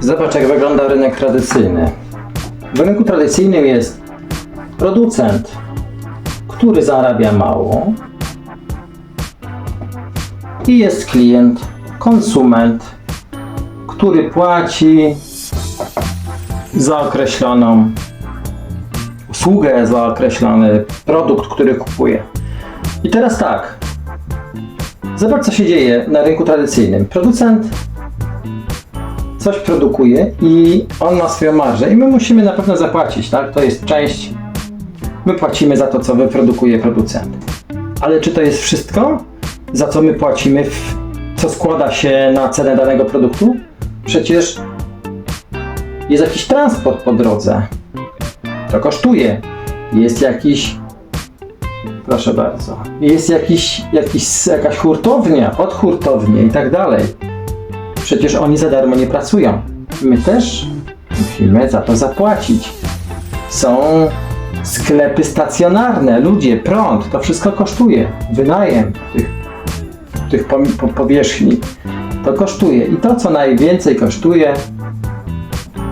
Zobacz, jak wygląda rynek tradycyjny. W rynku tradycyjnym jest producent, który zarabia mało, i jest klient, konsument, który płaci za określoną usługę, za określony produkt, który kupuje. I teraz tak. Zobacz, co się dzieje na rynku tradycyjnym. Producent coś produkuje i on ma swoją marżę i my musimy na pewno zapłacić, tak? To jest część. My płacimy za to, co wyprodukuje producent. Ale czy to jest wszystko, za co my płacimy, co składa się na cenę danego produktu? Przecież jest jakiś transport po drodze. To kosztuje. Jest jakiś. Proszę bardzo. Jest jakiś, jakiś, jakaś hurtownia, odhurtownie i tak dalej. Przecież oni za darmo nie pracują. My też musimy za to zapłacić. Są sklepy stacjonarne, ludzie, prąd, to wszystko kosztuje. Wynajem tych, tych powierzchni. To kosztuje. I to, co najwięcej kosztuje,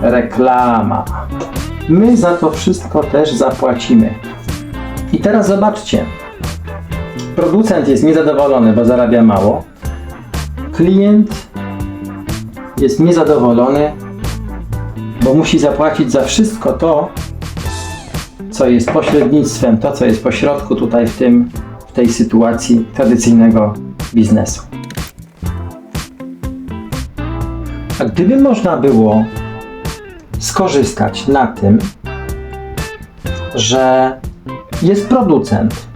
reklama. My za to wszystko też zapłacimy. I teraz zobaczcie. Producent jest niezadowolony, bo zarabia mało. Klient jest niezadowolony, bo musi zapłacić za wszystko to, co jest pośrednictwem, to, co jest pośrodku tutaj w tym, w tej sytuacji tradycyjnego biznesu. A gdyby można było skorzystać na tym, że jest producent,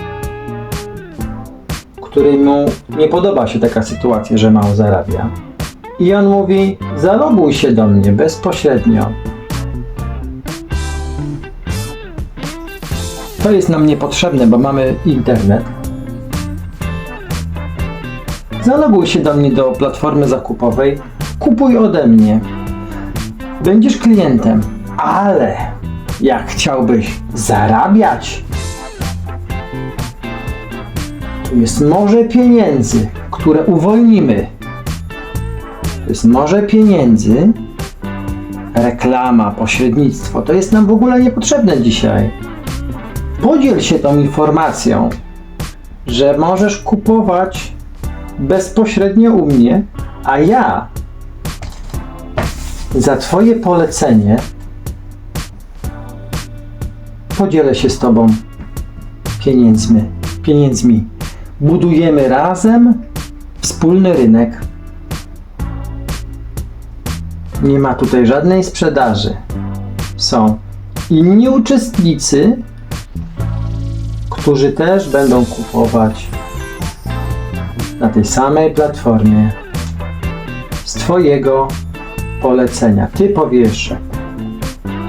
któremu nie podoba się taka sytuacja, że mało zarabia. I on mówi: Zaloguj się do mnie bezpośrednio. To jest nam niepotrzebne, bo mamy internet. Zaloguj się do mnie do platformy zakupowej. Kupuj ode mnie. Będziesz klientem, ale jak chciałbyś zarabiać, tu jest morze pieniędzy, które uwolnimy. To jest morze pieniędzy, reklama, pośrednictwo. To jest nam w ogóle niepotrzebne dzisiaj. Podziel się tą informacją, że możesz kupować bezpośrednio u mnie, a ja za Twoje polecenie podzielę się z Tobą pieniędzmi. pieniędzmi. Budujemy razem wspólny rynek. Nie ma tutaj żadnej sprzedaży. Są inni uczestnicy, którzy też będą kupować na tej samej platformie z Twojego polecenia. Ty powiesz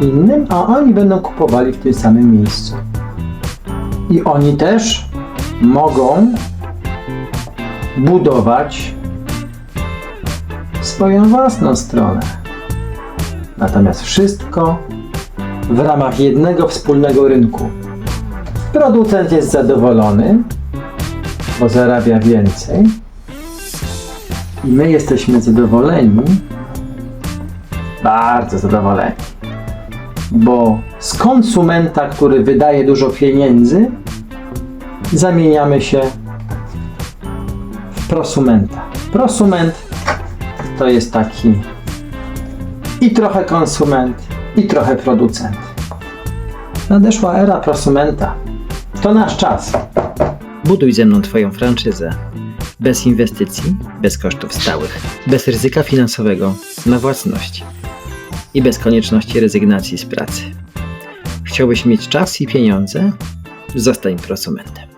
innym, a oni będą kupowali w tym samym miejscu. I oni też mogą budować swoją własną stronę. Natomiast wszystko w ramach jednego wspólnego rynku. Producent jest zadowolony, bo zarabia więcej. I my jesteśmy zadowoleni, bardzo zadowoleni. Bo z konsumenta, który wydaje dużo pieniędzy, zamieniamy się w prosumenta. Prosument to jest taki i trochę konsument, i trochę producent. Nadeszła era prosumenta. To nasz czas. Buduj ze mną Twoją franczyzę. Bez inwestycji, bez kosztów stałych, bez ryzyka finansowego na własność i bez konieczności rezygnacji z pracy. Chciałbyś mieć czas i pieniądze? Zostań prosumentem.